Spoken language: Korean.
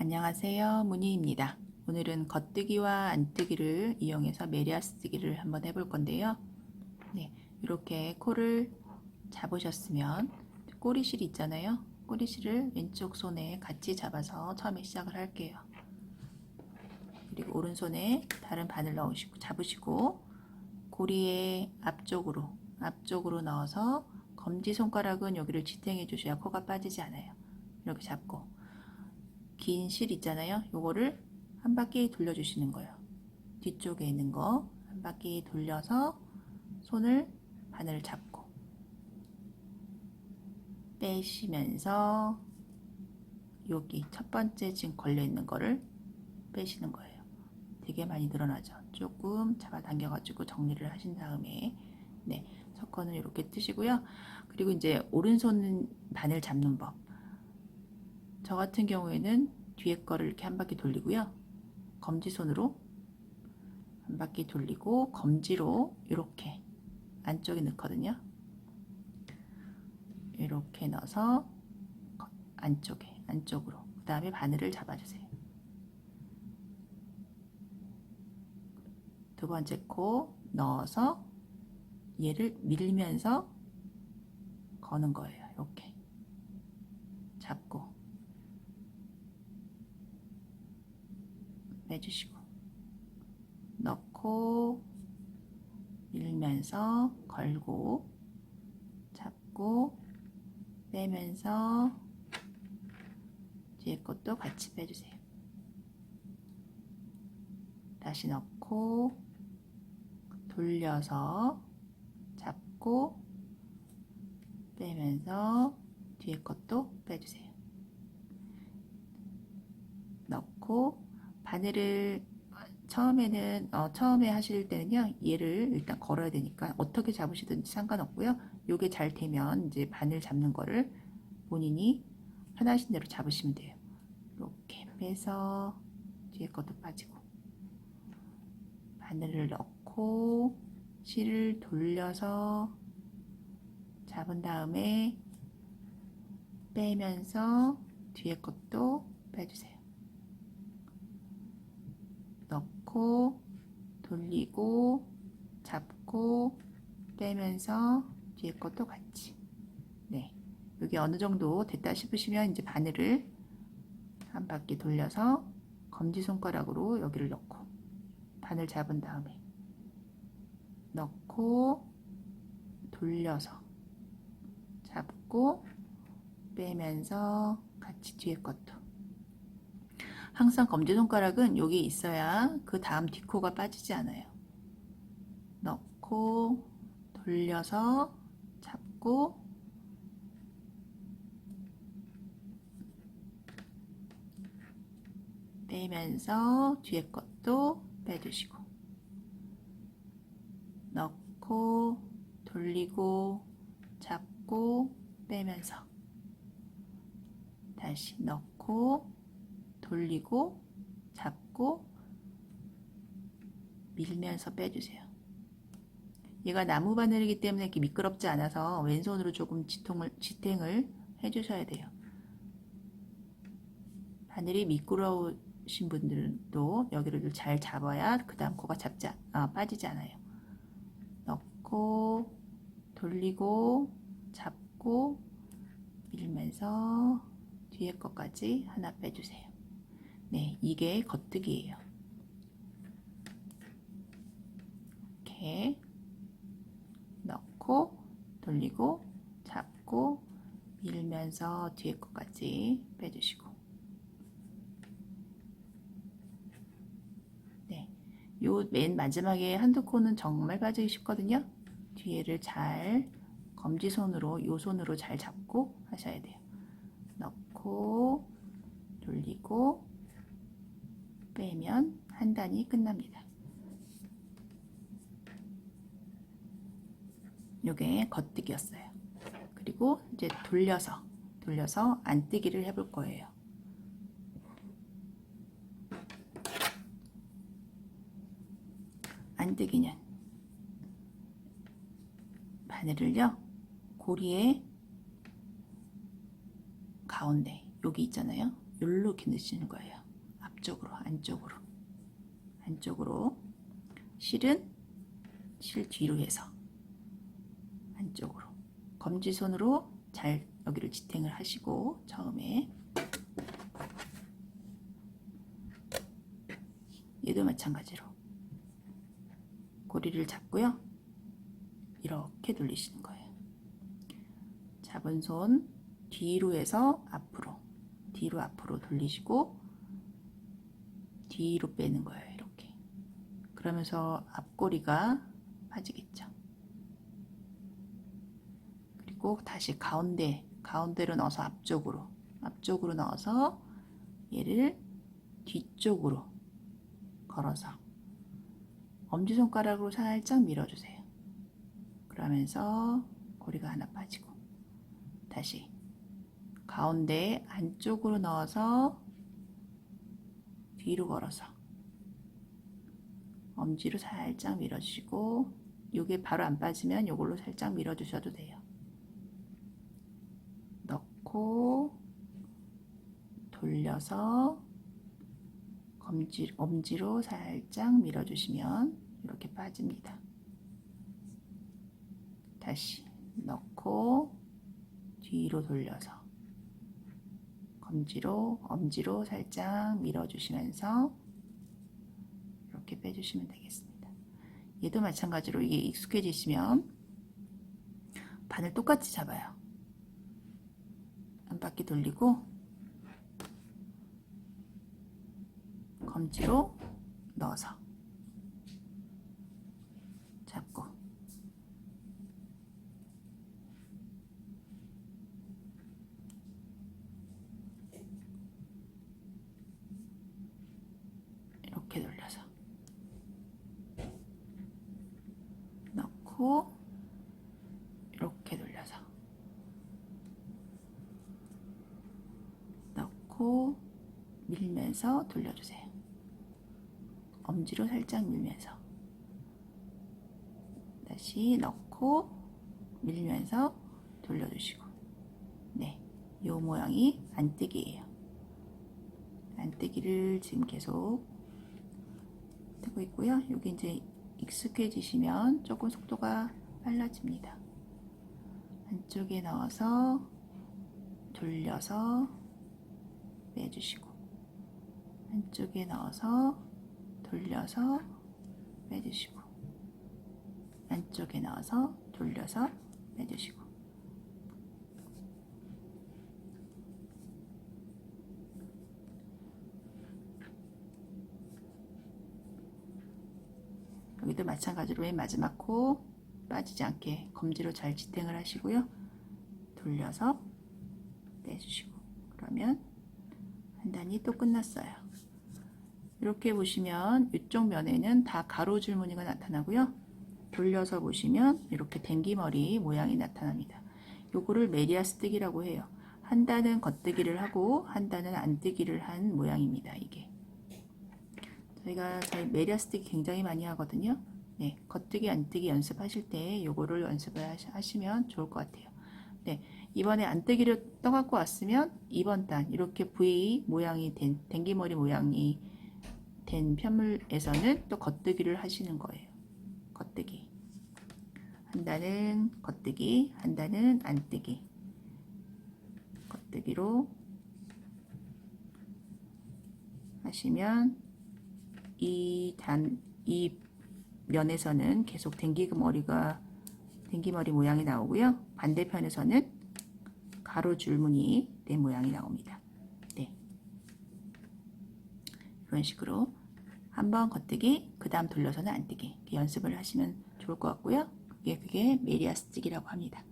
안녕하세요. 문희입니다. 오늘은 겉뜨기와 안뜨기를 이용해서 메리아스 뜨기를 한번 해볼 건데요. 네, 이렇게 코를 잡으셨으면 꼬리실 있잖아요. 꼬리실을 왼쪽 손에 같이 잡아서 처음에 시작을 할게요. 그리고 오른손에 다른 바늘 넣으시고 잡으시고 고리의 앞쪽으로 앞쪽으로 넣어서 검지 손가락은 여기를 지탱해 주셔야 코가 빠지지 않아요. 이렇게 잡고 긴 실 있잖아요. 요거를 한 바퀴 돌려주시는 거예요. 뒤쪽에 있는 거 한 바퀴 돌려서 손을 바늘을 잡고 빼시면서 여기 첫 번째 지금 걸려 있는 거를 빼시는 거예요. 되게 많이 늘어나죠. 조금 잡아당겨 가지고 정리를 하신 다음에 네 석건을 이렇게 뜨시고요. 그리고 이제 오른손 바늘 잡는 법. 저 같은 경우에는 뒤에 거를 이렇게 한 바퀴 돌리고요. 검지손으로 한 바퀴 돌리고 검지로 이렇게 안쪽에 넣거든요. 이렇게 넣어서 안쪽에 안쪽으로 그 다음에 바늘을 잡아주세요. 두 번째 코 넣어서 얘를 밀면서 거는 거예요. 이렇게 잡고 빼주시고 넣고 밀면서 걸고 잡고 빼면서 뒤에 것도 같이 빼주세요. 다시 넣고 돌려서 잡고 빼면서 뒤에 것도 빼주세요. 넣고 바늘을 처음에는 어, 처음에 하실 때는요 얘를 일단 걸어야 되니까 어떻게 잡으시든지 상관없고요. 요게 잘 되면 이제 바늘 잡는 거를 본인이 편하신 대로 잡으시면 돼요. 이렇게 빼서 뒤에 것도 빠지고 바늘을 넣고 실을 돌려서 잡은 다음에 빼면서 뒤에 것도 빼주세요 넣고 돌리고 잡고 빼면서 뒤에 것도 같이. 네. 여기 어느 정도 됐다 싶으시면 이제 바늘을 한 바퀴 돌려서 검지 손가락으로 여기를 넣고 바늘 잡은 다음에 넣고 돌려서 잡고 빼면서 같이 뒤에 것도 항상 검지손가락은 여기 있어야 그 다음 뒷코가 빠지지 않아요. 넣고 돌려서 잡고 빼면서 뒤에 것도 빼주시고 넣고 돌리고 잡고 빼면서 다시 넣고 돌리고 잡고 밀면서 빼주세요. 얘가 나무 바늘이기 때문에 이렇게 미끄럽지 않아서 왼손으로 조금 지통을, 지탱을 해주셔야 돼요. 바늘이 미끄러우신 분들도 여기를 잘 잡아야 그 다음 코가 잡지, 아, 빠지지 않아요. 넣고 돌리고 잡고 밀면서 뒤에 것까지 하나 빼주세요. 네, 이게 겉뜨기예요. 이렇게 넣고 돌리고 잡고 밀면서 뒤에 것까지 빼주시고 네, 요 맨 마지막에 한두 코는 정말 빠지기 쉽거든요. 뒤에를 잘 검지손으로 요 손으로 잘 잡고 하셔야 돼요. 넣고 돌리고 빼면 한 단이 끝납니다. 요게 겉뜨기였어요. 그리고 이제 돌려서 돌려서 안뜨기를 해볼 거예요. 안뜨기는 바늘을요 고리에 가운데 여기 있잖아요. 이렇게 넣으시는 거예요. 앞쪽으로, 안쪽으로, 안쪽으로. 실은 실 뒤로 해서 안쪽으로. 검지손으로 잘 여기를 지탱을 하시고 처음에 얘도 마찬가지로 고리를 잡고요. 이렇게 돌리시는 거예요. 잡은 손 뒤로 해서 앞으로 뒤로 앞으로 돌리시고 뒤로 빼는 거예요. 이렇게 그러면서 앞꼬리가 빠지겠죠. 그리고 다시 가운데 가운데로 넣어서 앞쪽으로 앞쪽으로 넣어서 얘를 뒤쪽으로 걸어서 엄지손가락으로 살짝 밀어주세요. 그러면서 고리가 하나 빠지고 다시 가운데 안쪽으로 넣어서 뒤로 걸어서 엄지로 살짝 밀어주시고 이게 바로 안 빠지면 이걸로 살짝 밀어주셔도 돼요. 넣고 돌려서 검지, 엄지로 살짝 밀어주시면 이렇게 빠집니다. 다시 넣고 뒤로 돌려서 검지로 엄지로 살짝 밀어주시면서 이렇게 빼주시면 되겠습니다. 얘도 마찬가지로 이게 익숙해지시면 바늘 똑같이 잡아요. 한 바퀴 돌리고 검지로 넣어서 잡고 돌려서 넣고 이렇게 돌려서 넣고 밀면서 돌려주세요. 엄지로 살짝 밀면서 다시 넣고 밀면서 돌려주시고 네, 요 모양이 안뜨기예요. 안뜨기를 지금 계속 뜨고 있고요. 여기 이제 익숙해지시면 조금 속도가 빨라집니다. 안쪽에 넣어서 돌려서 빼주시고 안쪽에 넣어서 돌려서 빼주시고 안쪽에 넣어서 돌려서 빼주시고 여기도 마찬가지로 맨 마지막 코 빠지지 않게 검지로 잘 지탱을 하시고요. 돌려서 빼주시고 그러면 한 단이 또 끝났어요. 이렇게 보시면 이쪽 면에는 다 가로 줄무늬가 나타나고요. 돌려서 보시면 이렇게 댕기머리 모양이 나타납니다. 요거를 메리아스뜨기라고 해요. 한 단은 겉뜨기를 하고 한 단은 안뜨기를 한 모양입니다. 이게 저희가 저희 메리아스뜨기 굉장히 많이 하거든요. 네, 겉뜨기 안뜨기 연습하실 때 요거를 연습을 하시면 좋을 것 같아요. 네, 이번에 안뜨기를 떠갖고 왔으면 이번 단 이렇게 V 모양이 된 댕기머리 모양이 된 편물에서는 또 겉뜨기를 하시는 거예요. 겉뜨기. 한 단은 겉뜨기, 한 단은 안뜨기. 겉뜨기로 하시면 이 단, 이 면에서는 계속 댕기 머리가 댕기머리 모양이 나오고요. 반대편에서는 가로 줄무늬 된 모양이 나옵니다. 네. 이런 식으로 한번 겉뜨기, 그 다음 돌려서는 안뜨기 연습을 하시면 좋을 것 같고요. 그게 그게 메리아 스틱이라고 합니다.